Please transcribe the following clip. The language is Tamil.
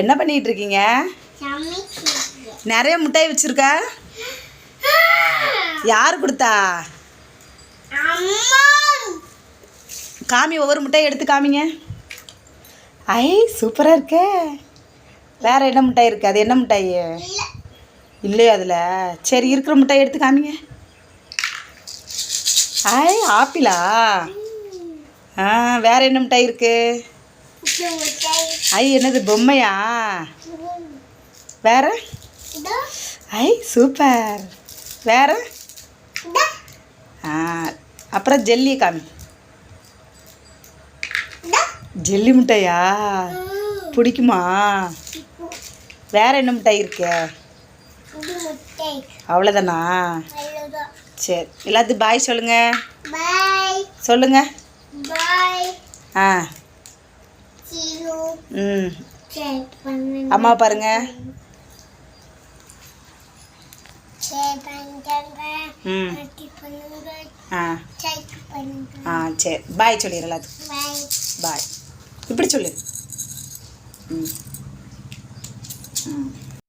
என்ன பண்ணிட்டு இருக்கீங்க நிறைய மிட்டாய் வச்சிருக்கா? யார் கொடுத்தா? காமி ஒவ்வொரு மிட்டாய் எடுத்து காமிங்க. ஐ சூப்பராக இருக்கே. வேற என்ன மிட்டாய் இருக்கு? அது என்ன மிட்டாய்? இல்லையா அதில். சரி இருக்கிற மிட்டாய் எடுத்து காமிங்க. ஐ ஆப்பிளா? ஆ வேற என்ன மிட்டாய் இருக்குது ஐ என்னது பொம்மையா? வேற? ஐ சூப்பர். வேற? ஆ அப்புறம் ஜெல்லி காமி. ஜெல்லி மிட்டாயா? பிடிக்குமா? வேற என்ன மிட்டாய் இருக்கு? அவ்வளோதானா சரி எல்லாத்துக்கும் பாய் சொல்லுங்க. சொல்லுங்க. ஆ. ம். அம்மா பாருங்க. ஆ. சரி. பாய் சொல்லிடு எல்லாத்துக்கும். பாய். இப்படி சொல்லு. ம். ம்.